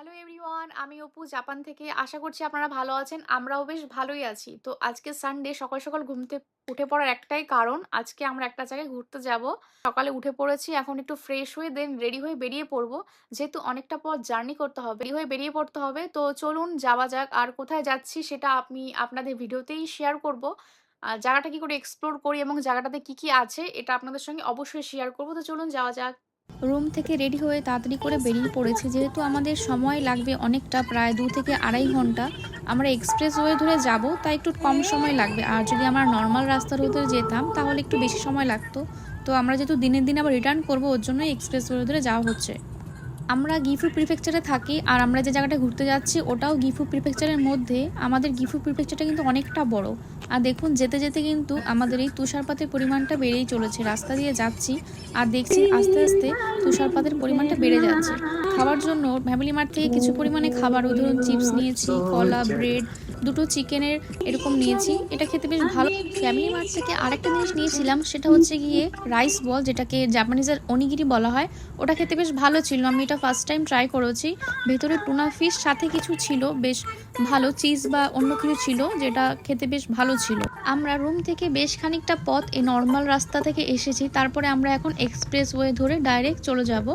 Hello everyone আমি Apu, Japan থেকে। আশা করছি আপনারা ভালো আছেন। আমরাও বেশ ভালোই আছি। তো আজকে সানডে সকাল সকাল ঘুমতে উঠে পড়ার একটাই কারণ। আজকে আমরা একটা জায়গায় ঘুরতে যাব। সকালে উঠে পড়েছি। এখন একটু ফ্রেশ হয়ে দেন রেডি হয়ে বেরিয়ে পড়ব। যেহেতু অনেকটা পথ জার্নি করতে হবে রেডি হয়ে বেরিয়ে পড়তে হবে। তো চলুন, যাওয়া যাক। আর কোথায় যাচ্ছি সেটা আমি আপনাদের ভিডিওতেই শেয়ার করব। জায়গাটা কি করে এক্সপ্লোর করি এবং জায়গাটাতে কি কি আছে, এটা আপনাদের সঙ্গে অবশ্যই শেয়ার করব। তো চলুন, যাওয়া যাক। রুম থেকে রেডি হয়ে তাড়াতাড়ি করে বেরিয়ে পড়েছে। যেহেতু আমাদের সময় লাগবে অনেকটা, প্রায় দু থেকে আড়াই ঘণ্টা। আমরা এক্সপ্রেস ওয়ে ধরে যাব, তাই একটু কম সময় লাগবে। আর যদি আমরা নর্মাল রাস্তার ধরে যেতাম, তাহলে একটু বেশি সময় লাগতো। তো আমরা যেহেতু দিনের দিন আবার রিটার্ন করব, ওর জন্যই এক্সপ্রেস ওয়ে ধরে যাওয়া হচ্ছে। আমরা গিফু প্রিফেকচারে থাকি আর আমরা যে জায়গাটা ঘুরতে যাচ্ছি, ওটাও গিফু প্রিফেকচারের মধ্যে। আমাদের গিফু প্রিফেকচারটা কিন্তু অনেকটা বড়। আর দেখুন, যেতে যেতে কিন্তু আমাদের এই তুষারপাতের পরিমাণটা বেড়েই চলেছে। রাস্তা দিয়ে যাচ্ছি আর দেখছি আস্তে আস্তে তুষারপাতের পরিমাণটা বেড়ে যাচ্ছে। খাওয়ার জন্য ফ্যামিলি মার্ট থেকে কিছু পরিমাণে খাবার ধরুন চিপস নিয়েছি, কলা, ব্রেড দুটো চিকেনের এরকম নিয়েছি। এটা খেতে বেশ ভালো ফ্যামিলি মার্ট থেকে আরেকটা জিনিস নিয়েছিলাম, সেটা হচ্ছে গিয়ে রাইস বল যেটাকে জাপানিজের অনিগিরি বলা হয়। ওটা খেতে বেশ ভালো ছিল। আমি এটা ফার্স্ট টাইম ট্রাই করেছি। ভেতরে টুনা ফিশ সাথে কিছু ছিল, বেশ ভালো চিজ বা অন্য কিছু ছিল, যেটা খেতে বেশ ভালো ছিল। আমরা রুম থেকে বেশ খানিকটা পথ এই নর্মাল রাস্তা থেকে এসেছি। তারপরে আমরা এখন এক্সপ্রেস ওয়ে ধরে ডাইরেক্ট চলে যাব।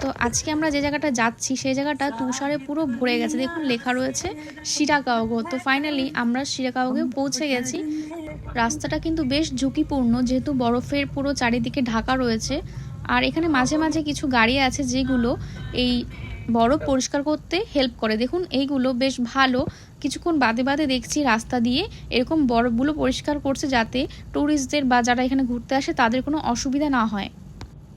তো আজকে আমরা যে জায়গাটা যাচ্ছি, সেই জায়গাটা তুষারে পুরো ভরে গেছে। দেখুন, লেখা রয়েছে শিরাকাওগো তো ফাইনালি আমরা শিরাকাওগে পৌঁছে গেছি। রাস্তাটা কিন্তু বেশ ঝুঁকিপূর্ণ, যেহেতু বরফের পুরো চারিদিকে ঢাকা রয়েছে। আর এখানে মাঝে মাঝে কিছু গাড়ি আছে যেগুলো এই বরফ পরিষ্কার করতে হেল্প করে। দেখুন, এইগুলো বেশ ভালো। কিছুক্ষণ বাদে বাদে দেখছি রাস্তা দিয়ে এরকম বরফগুলো পরিষ্কার করছে যাতে ট্যুরিস্টদের বা যারা এখানে ঘুরতে আসে তাদের কোনো অসুবিধা না হয়।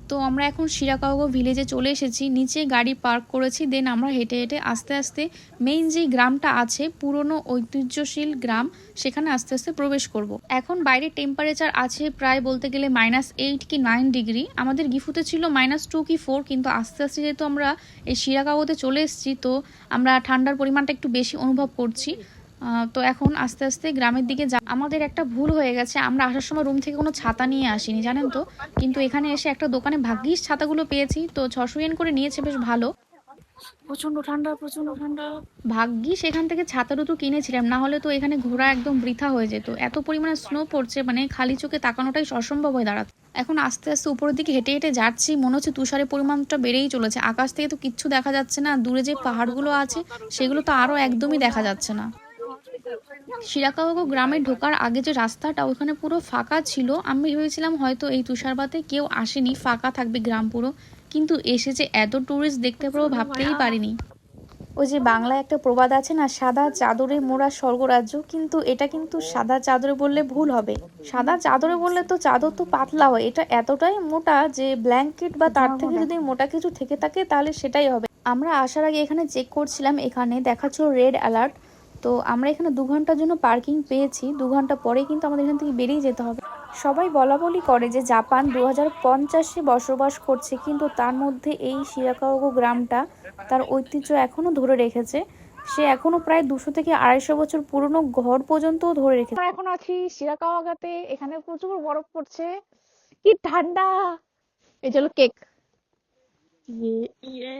তো আমরা এখন শিরাকাওগো ভিলেজে চলে এসেছি। নিচে গাড়ি পার্ক করেছি দেন আমরা হেঁটে হেঁটে আস্তে আস্তে মেইন যে গ্রামটা আছে, পুরনো ঐতিহ্যশীল গ্রাম, সেখানে আস্তে আস্তে প্রবেশ করব। এখন বাইরে টেম্পারেচার আছে প্রায় বলতে গেলে মাইনাস এইট কি নাইন ডিগ্রি আমাদের গিফুতে ছিল মাইনাস টু কি ফোর কিন্তু আস্তে আস্তে যেহেতু আমরা এই শিরাকাগোতে চলে এসেছি, তো আমরা ঠান্ডার পরিমাণটা একটু বেশি অনুভব করছি। তো এখন আস্তে আস্তে গ্রামের দিকে যা আমাদের একটা ভুল হয়ে গেছে। আমরা আসার সময় রুম থেকে কোনো ছাতা নিয়ে আসিনি জানেন তো? কিন্তু এখানে এসে একটা দোকানে ভাগ্যিস ছাতাগুলো পেয়েছি। তো ছশো ইয়েন করে নিয়েছে বেশ ভালো। প্রচণ্ড ঠান্ডা প্রচণ্ড ঠান্ডা। ভাগ্যিস এখান থেকে ছাতা দুটো কিনেছিলাম না হলে তো এখানে ঘোরা একদম বৃথা হয়ে যেত। এত পরিমাণে স্নো পড়ছে মানে খালি চোখে তাকানোটাই অসম্ভব হয়ে দাঁড়াচ্ছে এখন আস্তে আস্তে উপরের দিকে হেঁটে হেঁটে যাচ্ছি মনে হচ্ছে তুষারের পরিমাণটা বেড়েই চলেছে। আকাশ থেকে তো কিচ্ছু দেখা যাচ্ছে না দূরে যে পাহাড়গুলো আছে সেগুলো তো আরও একদমই দেখা যাচ্ছে না। শিরাকাওয়াগো গ্রামে ঢোকার আগে যে রাস্তাটা ওখানে পুরো ফাঁকা ছিল, আমি ভেবেছিলাম হয়তো এই তুষারপাতে কেউ আসেনি, ফাঁকা থাকবে গ্রাম পুরো। কিন্তু এসে যে এত ট্যুরিস্ট দেখতে পারব ভাবতেই পারিনি। ওই যে বাংলায় একটা প্রবাদ আছে না, সাদা চাদরে মোড়া স্বর্গরাজ্য, কিন্তু এটা কিন্তু সাদা চাদরে বললে ভুল হবে। সাদা চাদরে বললে তো চাদর তো পাতলা হয়, এটা এতটাই মোটা যে ব্ল্যাঙ্কেট বা তার থেকে যদি মোটা কিছু থেকে থাকে, তাহলে সেটাই হবে। আমরা আসার আগে এখানে চেক করছিলাম, এখানে দেখাচ্ছ রেড অ্যালার্ট তো আমরা এখানে দু ঘণ্টার জন্য পার্কিং পেয়েছি। দু ঘণ্টা পরে কিন্তু আমাদের এখান থেকে বেরিয়ে যেতে হবে। সবাই বলা বলি করে যে জাপান দু হাজার পঞ্চাশে বসবাস করছে, কিন্তু তার মধ্যে এই শিরাকাওগো গ্রামটা তার ঐতিহ্য এখনও ধরে রেখেছে। সে এখনও প্রায় দুশো থেকে আড়াইশো বছর পুরনো ঘর পর্যন্ত ধরে রেখেছে। এখন আছি শিরাকাওয়াগাতে এখানে প্রচুর বরফ পড়ছে। কি ঠান্ডা! এই হলো কেক। ইয়ে ইয়ে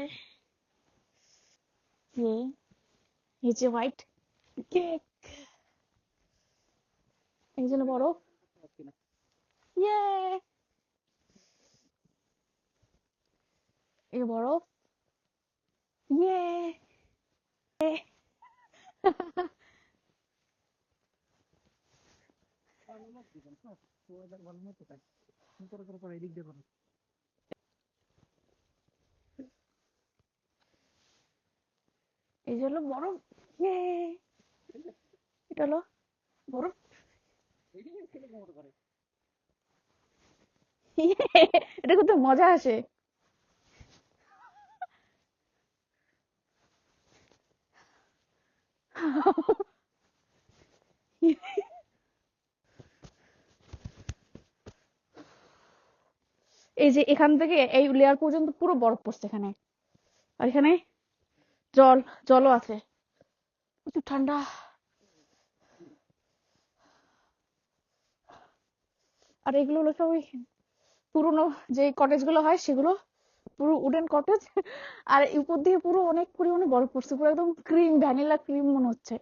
ইয়ে হোয়াইট। এই জন্য এই বরফ এই যে হলো বরফ ইয়ে এটা হলো এটা করতে মজা আসে। এই যে এখান থেকে এই লেয়ার পর্যন্ত পুরো বরফ পড়ছে এখানে। আর এখানে জল, জলও আছে। প্রচুর ঠান্ডা। আর এগুলো হলো সব ওই পুরোনো যে কটেজগুলো হয় সেগুলো পুরো উডেন কটেজ আর উপর দিয়ে পুরো অনেক পরিমাণে বরফ পড়ছে পুরো একদম ক্রিম ভ্যানিলা ক্রিম মনে হচ্ছে।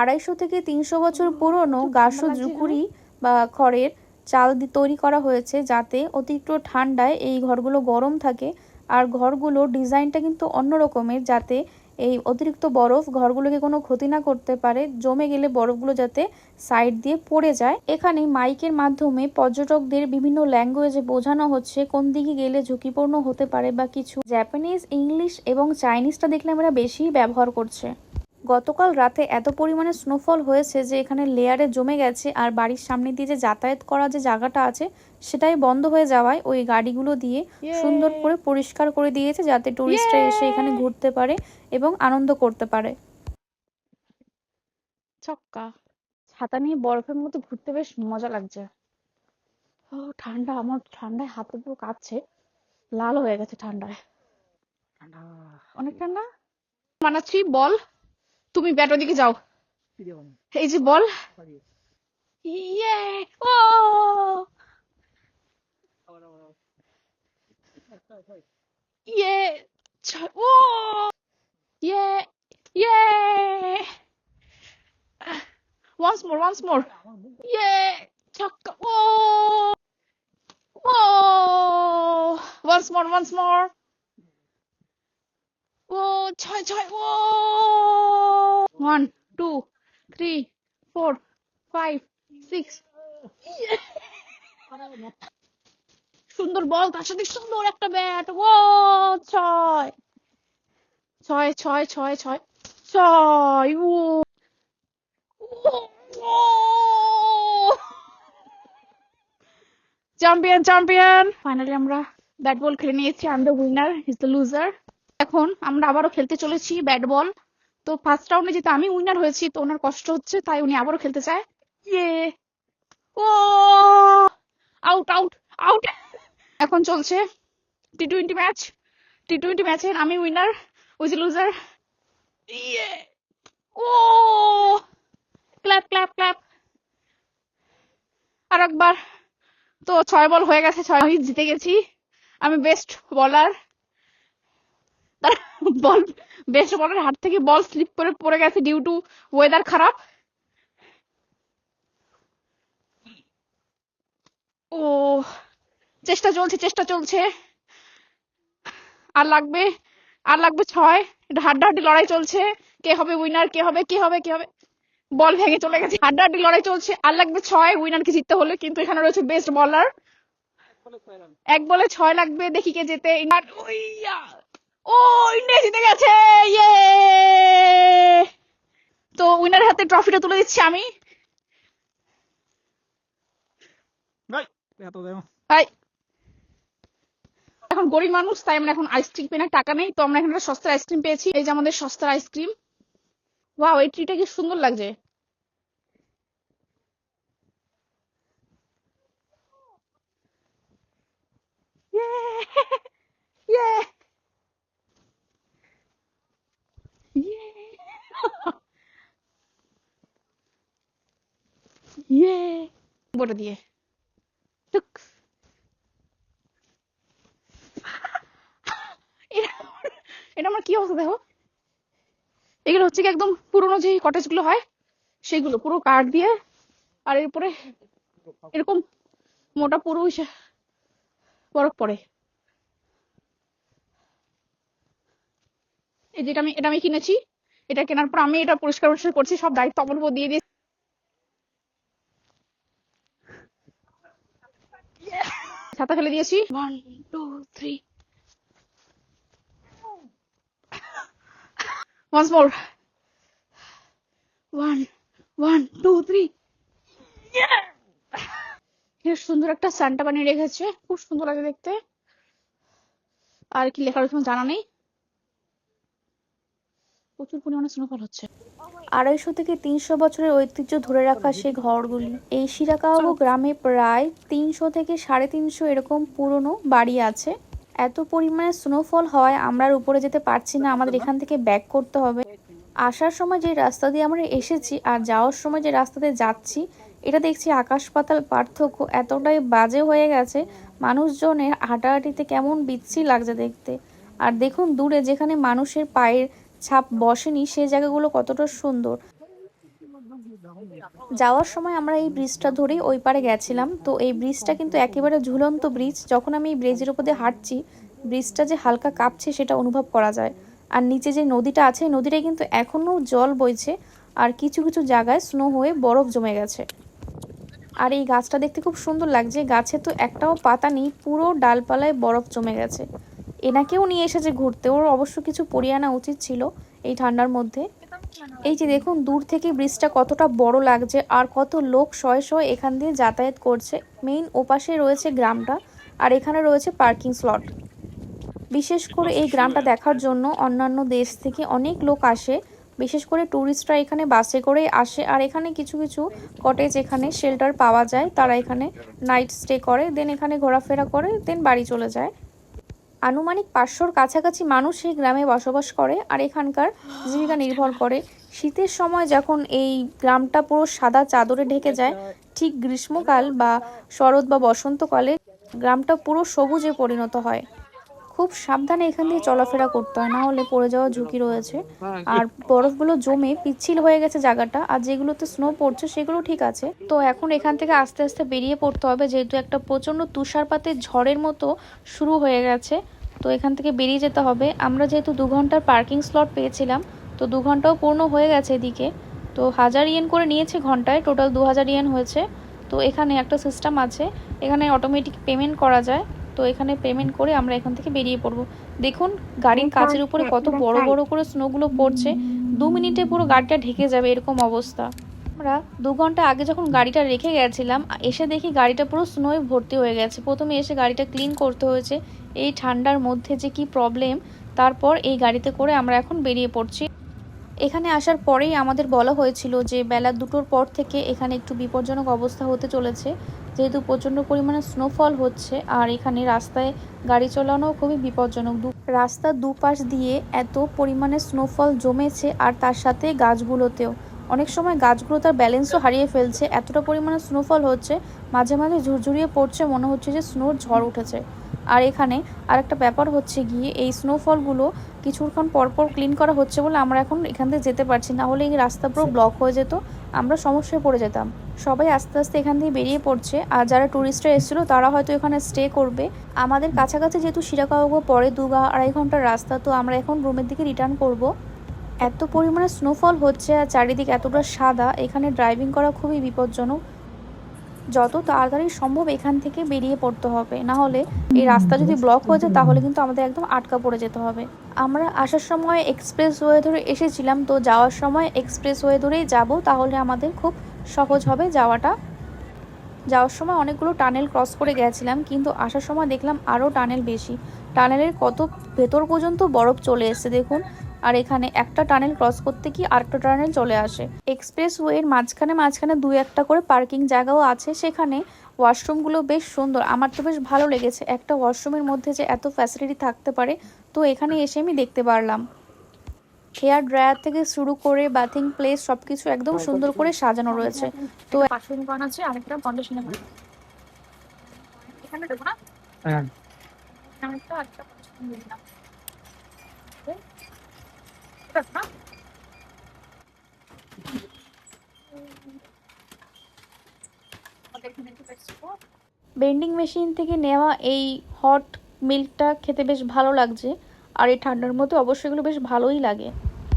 আড়াইশো থেকে তিনশো বছর পুরনো গাছো জুকুরি বা খড়ের চাল দিয়ে তৈরি করা হয়েছে যাতে অতিরিক্ত ঠান্ডায় এই ঘরগুলো গরম থাকে। আর ঘরগুলোর ডিজাইনটা কিন্তু অন্য রকমের যাতে এই অতিরিক্ত বরফ ঘরগুলোকে কোনো ক্ষতি না করতে পারে। জমে গেলে বরফগুলো যাতে সাইড দিয়ে পড়ে যায়। এখানে মাইকের মাধ্যমে পর্যটকদের বিভিন্ন ল্যাঙ্গুয়েজে বোঝানো হচ্ছে কোন দিকে গেলে ঝুঁকিপূর্ণ হতে পারে বা কিছু। জাপানিজ, ইংলিশ এবং চাইনিজটা দেখলে আমরা বেশি ব্যবহার করছে। গতকাল রাতে এত পরিমাণে স্নোফল হয়েছে যে এখানে লেয়ারে জমে গেছে আর বাড়ির সামনে দিয়ে যে যাতায়াত করা যে জায়গাটা আছে সেটাই বন্ধ হয়ে যাওয়ায় ওই গাড়িগুলো দিয়ে সুন্দর করে পরিষ্কার করে দিয়েছে যাতে টুরিস্টরা এসে এখানে ঘুরতে পারে এবং আনন্দ করতে পারে। ছক্কা। ছাতা নিয়ে বরফের মতো ঘুরতে বেশ মজা লাগছে। ও ঠান্ডা। আমার ঠান্ডায় হাতে পুরো কাঁপছে। লাল হয়ে গেছে ঠান্ডায়। অনেক ঠান্ডা? বানাচ্ছি বল। তুমি ব্যাট দিকে যাও। এই যে বল। ইয়ে ও। ইয়ে ও। ইয়ে ইয়ে। Once more once more ইয়ে ছক্কা ও। ও। Once more once more ও ছয় ছয় ও one, two, three, four, five, six. সুন্দর বল, তার সাথে সুন্দর একটা ব্যাট ও ছয় ছয় ছয় ছয় ছয় ছয় ও চ্যাম্পিয়ন চ্যাম্পিয়ন ফাইনালি আমরা ব্যাট বল খেলে নিয়েছি I the winner is the loser এখন আমরা আবারও খেলতে চলেছি ব্যাট বল। তো ফার্স্ট রাউন্ডে যেহেতু আমি উইনার হয়েছি, তো ওনার কষ্ট হচ্ছে, তাই উনি আবারও খেলতে চায়। ইয়ে! ও! আউট আউট আউট এখন চলছে T twenty match T twenty ম্যাচের আমি উইনার উইজ লুজার ইয়ে! ও! ক্ল্যাপ ক্ল্যাপ ক্ল্যাপ আর একবার তো ছয় বল হয়ে গেছে, ছয় জিতে গেছি। আমি বেস্ট বলার বল হাত থেকে বল স্লিপ করে পড়ে গেছে ডিউ টু ওয়েদার খারাপ। ও, চেষ্টা চলছে চেষ্টা চলছে। আর লাগবে আর লাগবে ছয়। এটা হাড্ডাহাড্ডি লড়াই চলছে। কে হবে উইনার কে হবে কে হবে কে হবে। বল ভেঙে চলে গেছে। হাড্ডাহাড্ডি লড়াই চলছে। আর লাগবে ছয় উইনারকে জিততে হলে। কিন্তু এখানে রয়েছে বেস্ট বলার এক বলে ছয় লাগবে। দেখি কে যেতে ও ইন্ডিয়া জিতে গেছে ইয়ে তো উইনার হাতে ট্রফিটা তুলে দিচ্ছি আমি এখন গরিব মানুষ তাই আমরা এখন আইসক্রিম কেনার টাকা নেই তো আমরা এখানে একটা সস্তার আইসক্রিম পেয়েছি এই যে আমাদের সস্তার আইসক্রিম ওয়াও এই ট্রিটা কি সুন্দর লাগছে! Yeah! Yeah! Yeah! বলে দিয়ে। টুক। এটা আমার- কি অবস্থা দেখো? এগুলো হচ্ছে কি একদম পুরোনো যে কটেজগুলো হয় সেগুলো পুরো কাঠ দিয়ে, আর এরপরে এরকম মোটা পুরো বরফ পড়ে। এই যেটা আমি এটা আমি কিনেছি, এটা কেনার পর আমি এটা পরিষ্কার পরিষ্কার করছি, সব দায়িত্ব আমার দিয়ে দিয়ে ছাতা ফেলে দিয়েছি। One two three once more. One one two three. সুন্দর একটা সান্টা বানিয়ে রেখেছে। খুব সুন্দর লাগে দেখতে। আর কি লেখা রয়েছে জানা নেই। প্রচুর পরিমাণে স্নোফল হচ্ছে। আড়াইশো থেকে তিনশো বছরের ঐতিহ্য ধরে রাখা সেই ঘরগুলি। এই শিরাকাওয়াবো গ্রামে প্রায় তিনশো থেকে সাড়ে তিনশো এরকম পুরনো বাড়ি আছে। এত পরিমাণে স্নোফল হওয়ায় আমরা উপরে যেতে পারছি না। আমাদের এখান থেকে ব্যাক করতে হবে। আসার সময় যে রাস্তা দিয়ে আমরা এসেছি আর যাওয়ার সময় যে রাস্তা দিয়ে যাচ্ছি এটা দেখছি আকাশ পাতাল পার্থক্য এতটাই বাজে হয়ে গেছে। মানুষজনের হাঁটাহাঁটিতে কেমন বিচ্ছি লাগছে দেখতে। আর দেখুন দূরে যেখানে মানুষের পায়ের ছাপ বসেনি সেই জায়গাগুলো কতটা সুন্দর। যাওয়ার সময় আমরা এই ব্রিজটা ধরেই ওই পারে গেছিলাম। তো এই ব্রিজটা কিন্তু একেবারে ঝুলন্ত ব্রিজ। যখন আমি এই ব্রিজের উপর দিয়ে হাঁটছি, ব্রিজটা যে হালকা কাঁপছে সেটা অনুভব করা যায়। আর নিচে যে নদীটা আছে নদীটায় কিন্তু এখনও জল বইছে আর কিছু কিছু জায়গায় স্নো হয়ে বরফ জমে গেছে। আর এই গাছটা দেখতে খুব সুন্দর লাগছে। গাছে তো একটাও পাতা নেই, পুরো ডালপালায় বরফ জমে গেছে। এনাকেও নিয়ে এসেছে ঘুরতে। ওর অবশ্য কিছু পরিয়ে আনা উচিত ছিল এই ঠান্ডার মধ্যে। এই যে দেখুন, দূর থেকে ব্রিজটা কতটা বড় লাগছে আর কত লোক শয়ে শয়ে এখান দিয়ে যাতায়াত করছে। মেইন ওপাশে রয়েছে গ্রামটা আর এখানে রয়েছে পার্কিং স্লট বিশেষ করে এই গ্রামটা দেখার জন্য অন্যান্য দেশ থেকে অনেক লোক আসে। বিশেষ করে ট্যুরিস্টরা এখানে বাসে করেই আসে আর এখানে কিছু কিছু কটেজ এখানে শেল্টার পাওয়া যায়। তারা এখানে নাইট স্টে করে দেন এখানে ঘোরাফেরা করে দেন বাড়ি চলে যায়। আনুমানিক পাঁচশোর কাছাকাছি মানুষ এই গ্রামে বসবাস করে আর এখানকার জীবিকা নির্ভর করে। শীতের সময় যখন এই গ্রামটা পুরো সাদা চাদরে ঢেকে যায়, ঠিক গ্রীষ্মকাল বা শরৎ বা বসন্তকালে গ্রামটা পুরো সবুজে পরিণত হয়। খুব সাবধানে এখান দিয়ে চলাফেরা করতে হয় না হলে পড়ে যাওয়ার ঝুঁকি রয়েছে। আর বরফগুলো জমে পিচ্ছিল হয়ে গেছে জায়গাটা আর যেগুলোতে স্নো পড়ছে সেগুলো ঠিক আছে। তো এখন এখান থেকে আস্তে আস্তে বেরিয়ে পড়তে হবে যেহেতু একটা প্রচণ্ড তুষারপাতের ঝড়ের মতো শুরু হয়ে গেছে। তো এখান থেকে বেরিয়ে যেতে হবে। আমরা যেহেতু দু ঘণ্টার পার্কিং স্লট পেয়েছিলাম তো দু ঘন্টাও পূর্ণ হয়ে গেছে এদিকে। তো হাজার ইয়েন করে নিয়েছে ঘন্টায় টোটাল দু হাজার ইয়েন হয়েছে। তো এখানে একটা সিস্টেম আছে এখানে অটোমেটিক পেমেন্ট করা যায়। তো এখানে পেমেন্ট করে আমরা এখান থেকে বেরিয়ে পড়ব। দেখুন গাড়ির কাচের উপরে কত বড় বড় করে স্নোগুলো পড়ছে। দু মিনিটে পুরো গাড়িটা ঢেকে যাবে এরকম অবস্থা। আমরা দু ঘণ্টা আগে যখন গাড়িটা রেখে গেছিলাম এসে দেখি গাড়িটা পুরো স্নোয়ে ভর্তি হয়ে গেছে। প্রথমে এসে গাড়িটা ক্লিন করতে হয়েছে। এই ঠান্ডার মধ্যে যে কি প্রবলেম তারপর এই গাড়িতে করে আমরা এখন বেরিয়ে পড়ছি। এখানে আসার পরেই আমাদের বলা হয়েছিল যে বেলা দুটোর পর থেকে এখানে একটু বিপজ্জনক অবস্থা হতে চলেছে। যেহেতু প্রচণ্ড পরিমাণে স্নোফল হচ্ছে আর এখানে রাস্তায় গাড়ি চালানো খুবই বিপজ্জনক। দু রাস্তার দুপাশ দিয়ে এত পরিমাণে স্নোফল জমেছে আর তার সাথে গাছগুলোতেও। অনেক সময় গাছগুলো তার ব্যালেন্সও হারিয়ে ফেলছে এতটা পরিমাণে স্নোফল হচ্ছে মাঝে মাঝে ঝুরঝুরিয়ে পড়ছে মনে হচ্ছে যে স্নোর ঝড় উঠেছে। আর এখানে আরেকটা ব্যাপার হচ্ছে গিয়ে এই স্নোফলগুলো কিছুক্ষণ পরপর ক্লিন করা হচ্ছে বলে আমরা এখন এখান থেকে যেতে পারছি না হলে এই রাস্তা পুরো ব্লক হয়ে যেত আমরা সমস্যায় পড়ে যেতাম। সবাই আস্তে আস্তে এখান থেকে বেরিয়ে পড়ছে। আর যারা ট্যুরিস্টরা এসেছিল, তারা হয়তো এখানে স্টে করবে। আমাদের কাছাকাছি যেহেতু শিরাকাওগো পরে দু আড়াই ঘণ্টার রাস্তা, তো আমরা এখন রুমের দিকে রিটার্ন করব। এত পরিমাণে স্নোফল হচ্ছে আর চারিদিক এতটা সাদা, এখানে ড্রাইভিং করা খুবই বিপজ্জনক। যত তাড়াতাড়ি সম্ভব এখান থেকে বেরিয়ে পড়তে হবে। না হলে এই রাস্তা যদি ব্লক হয়ে যায়, তাহলে কিন্তু আমাদের একদম আটকা পড়ে যেতে হবে। আমরা আসার সময় এক্সপ্রেস ওয়ে ধরে এসেছিলাম, তো যাওয়ার সময় এক্সপ্রেস ওয়ে ধরেই যাব, তাহলে আমাদের খুব সহজ হবে যাওয়াটা। যাওয়ার সময় অনেকগুলো টানেল ক্রস করে গেছিলাম, কিন্তু আসার সময় দেখলাম আরও টানেল বেশি। টানেলের কত ভেতর পর্যন্ত বরফ চলে এসেছে দেখুন। আর এখানে একটা টানেল ক্রস করতে কি আরেকটা টানেল চলে আসে। এক্সপ্রেস ওয়ের মাঝখানে মাঝখানে দুই একটা করে পার্কিং জায়গাও আছে, সেখানে ওয়াশরুমগুলো বেশ সুন্দর। আমার তো বেশ ভালো লেগেছে, একটা ওয়াশরুমের মধ্যে যে এত ফ্যাসিলিটি থাকতে পারে, তো এখানে এসে আমি দেখতে পারলাম। হেয়ার ড্রায়ার থেকে শুরু করে বাথিং প্লেস সবকিছু একদম সুন্দর করে সাজানো রয়েছে। তো করান আছে আরেকটা কন্ডিশনে এখানে দেবো না হ্যাঁ। একটা দিলাম। না? বেন্ডিং মেশিন থেকে নেওয়া এই হট মিল্কটা খেতে বেশ ভালো লাগছে। আর এই ঠান্ডার মধ্যে অবশ্যই এগুলো বেশ ভালোই লাগে।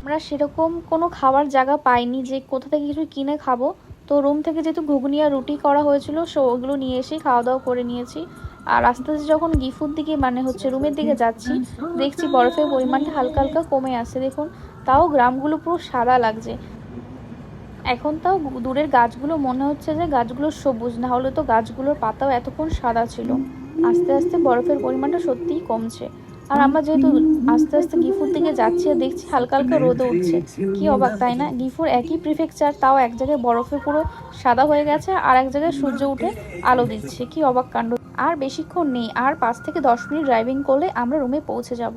আমরা সেরকম কোনো খাবার জায়গা পাইনি যে কোথা থেকে কিছু কিনে খাব। তো রুম থেকে যেহেতু ঘুগনি আর রুটি করা হয়েছিল, সো ওগুলো নিয়ে এসেই খাওয়া দাওয়া করে নিয়েছি। আর আস্তে আস্তে যখন গিফুর দিকে মানে হচ্ছে রুমের দিকে যাচ্ছি, দেখছি বরফের পরিমাণটা হালকা হালকা কমে আসছে, দেখুন। তাও গ্রামগুলো পুরো সাদা লাগছে। এখন তাও দূরের গাছগুলো মনে হচ্ছে যে গাছগুলো সবুজ, না হলে তো গাছগুলোর পাতাও এতক্ষণ সাদা ছিল। আস্তে আস্তে বরফের পরিমাণটা সত্যিই কমছে। আর আমরা যেহেতু আস্তে আস্তে গিফুর দিকে যাচ্ছি আর দেখছি হালকা হালকা রোদে উঠছে। কি অবাক, তাই না? গিফুর একই প্রিফেকচার তাও এক জায়গায় বরফে পুরো সাদা হয়ে গেছে আর এক জায়গায় সূর্য উঠে আলো দিচ্ছে। কি অবাক কাণ্ড। আর বেশিক্ষণ নেই, আর পাঁচ থেকে দশ মিনিট ড্রাইভিং করলে আমরা রুমে পৌঁছে যাব।